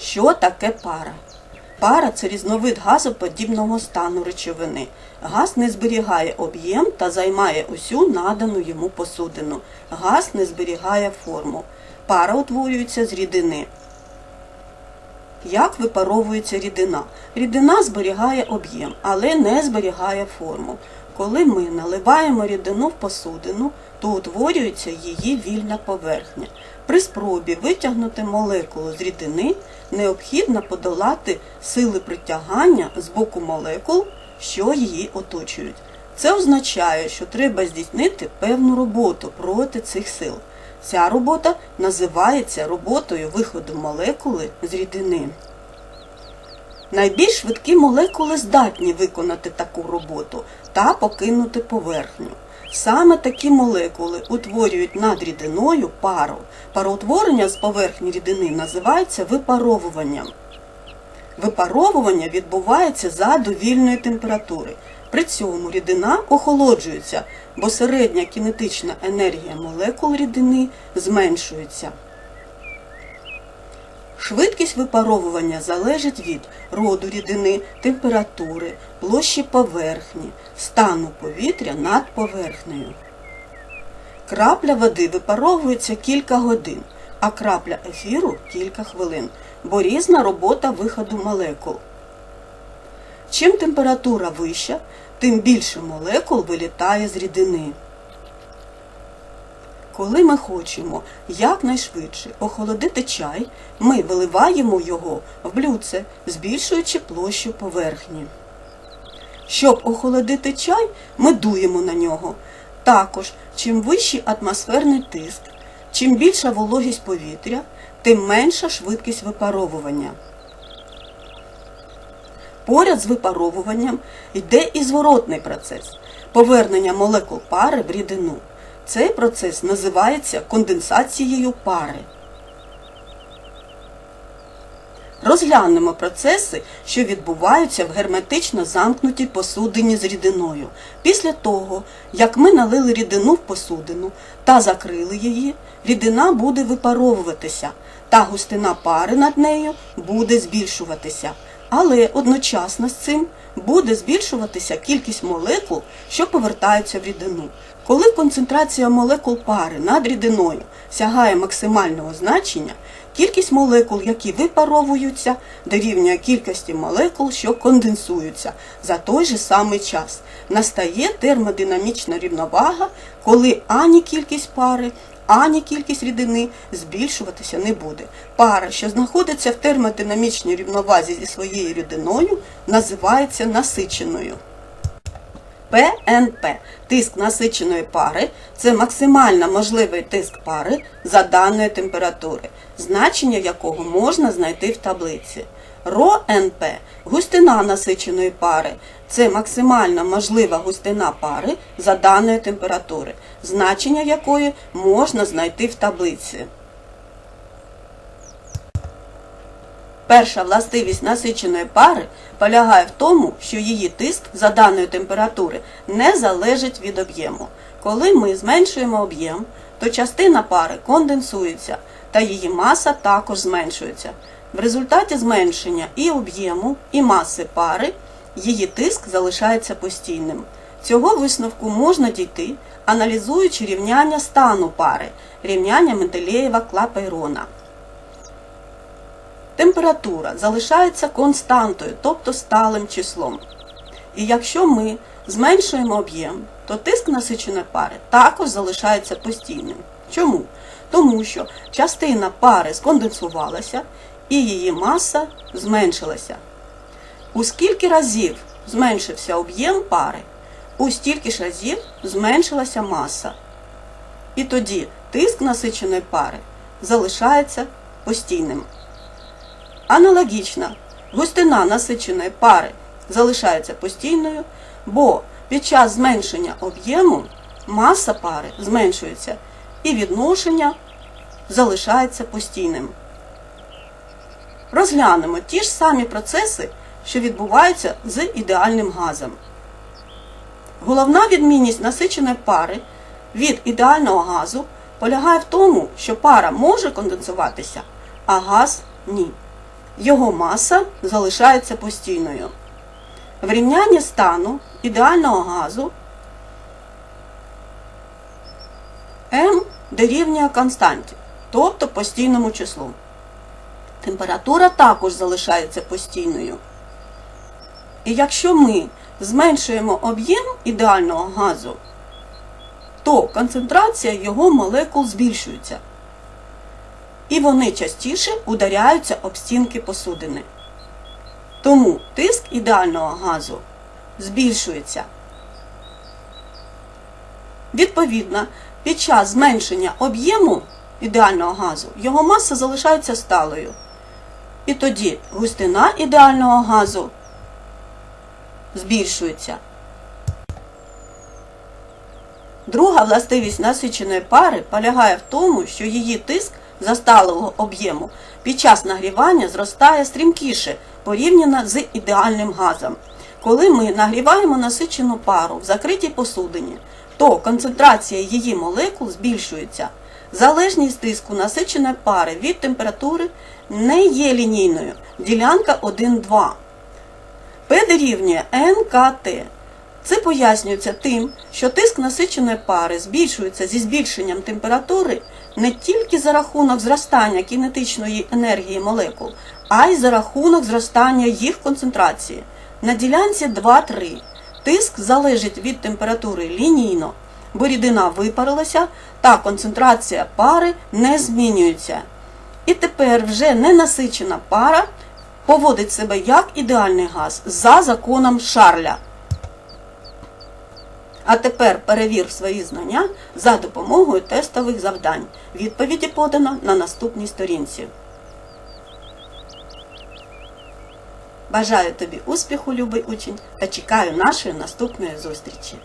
Що таке пара? Пара це різновид газоподібного стану речовини. Газ не зберігає об'єм та займає усю надану йому посудину. Газ не зберігає форму. Пара утворюється з рідини. Як випаровується рідина? Рідина зберігає об'єм, але не зберігає форму. Коли ми наливаємо рідину в посудину, то утворюється її вільна поверхня. При спробі витягнути молекулу з рідини необхідно подолати сили притягання з боку молекул, що її оточують. Це означає, що треба здійснити певну роботу проти цих сил. Ця робота називається роботою виходу молекули з рідини. Найбільш швидкі молекули здатні виконати таку роботу та покинути поверхню. Саме такі молекули утворюють над рідиною пару. Пароутворення з поверхні рідини називається випаровуванням. Випаровування відбувається за довільної температури. При цьому рідина охолоджується, бо середня кінетична енергія молекул рідини зменшується. Швидкість випаровування залежить від роду рідини, температури, площі поверхні, стану повітря над поверхнею. Крапля води випаровується кілька годин, а крапля ефіру кілька хвилин, бо різна робота виходу молекул. Чим температура вища, тим більше молекул вилітає з рідини. Коли ми хочемо якнайшвидше охолодити чай, ми виливаємо його в блюдце, збільшуючи площу поверхні. Щоб охолодити чай, ми дуємо на нього. Також, чим вищий атмосферний тиск, чим більша вологість повітря, тим менша швидкість випаровування. Поряд з випаровуванням йде і зворотний процес повернення молекул пари в рідину. Цей процес називається конденсацією пари. Розглянемо процеси, що відбуваються в герметично замкнутій посудині з рідиною. Після того, як ми налили рідину в посудину та закрили її, рідина буде випаровуватися, та густина пари над нею буде збільшуватися. Але одночасно з цим буде збільшуватися кількість молекул, що повертаються в рідину. Коли концентрація молекул пари над рідиною сягає максимального значення, кількість молекул, які випаровуються, дорівнює кількості молекул, що конденсуються за той же самий час. Настає термодинамічна рівновага, коли ані кількість пари, ані кількість рідини збільшуватися не буде. Пара, що знаходиться в термодинамічній рівновазі зі своєю рідиною, називається насиченою. ПНП тиск насиченої пари це максимально можливий тиск пари за даної температури, значення якого можна знайти в таблиці. РОНП густина насиченої пари це максимально можлива густина пари за даної температури, значення якої можна знайти в таблиці. Перша властивість насиченої пари полягає в тому, що її тиск за даної температури не залежить від об'єму. Коли ми зменшуємо об'єм, то частина пари конденсується, та її маса також зменшується. В результаті зменшення і об'єму, і маси пари її тиск залишається постійним. Цього висновку можна дійти, аналізуючи рівняння стану пари, рівняння Менделєєва Клапейрона. Температура залишається константою, тобто сталим числом. І якщо ми зменшуємо об'єм, то тиск насиченої пари також залишається постійним. Чому? Тому що частина пари сконденсувалася і її маса зменшилася. У скільки разів зменшився об'єм пари, у стільки ж разів зменшилася маса. І тоді тиск насиченої пари залишається постійним. Аналогічно, густина насиченої пари залишається постійною, бо під час зменшення об'єму маса пари зменшується і відношення залишається постійним. Розглянемо ті ж самі процеси, що відбуваються з ідеальним газом. Головна відмінність насиченої пари від ідеального газу полягає в тому, що пара може конденсуватися, а газ ні. його маса залишається постійною. В рівнянні стану ідеального газу М дорівнює константі, тобто постійному числу. Температура також залишається постійною. І якщо ми зменшуємо об'єм ідеального газу, то концентрація його молекул збільшується. І вони частіше ударяються об стінки посудини. Тому тиск ідеального газу збільшується. Відповідно, під час зменшення об'єму ідеального газу його маса залишається сталою. І тоді густина ідеального газу збільшується. Друга властивість насиченої пари полягає в тому, що її тиск за сталого об'єму під час нагрівання зростає стрімкіше порівняно з ідеальним газом. Коли ми нагріваємо насичену пару в закритій посудині, то концентрація її молекул збільшується. Залежність тиску насиченої пари від температури не є лінійною. Ділянка 1,2. P дорівнює НКТ. Це пояснюється тим, що тиск насиченої пари збільшується зі збільшенням температури не тільки за рахунок зростання кінетичної енергії молекул, а й за рахунок зростання їх концентрації. На ділянці 2-3 тиск залежить від температури лінійно, бо рідина випарилася та концентрація пари не змінюється. І тепер вже ненасичена пара поводить себе як ідеальний газ за законом Шарля. А тепер перевір свої знання за допомогою тестових завдань. Відповіді подано на наступній сторінці. Бажаю тобі успіху, любий учень, та чекаю нашої наступної зустрічі.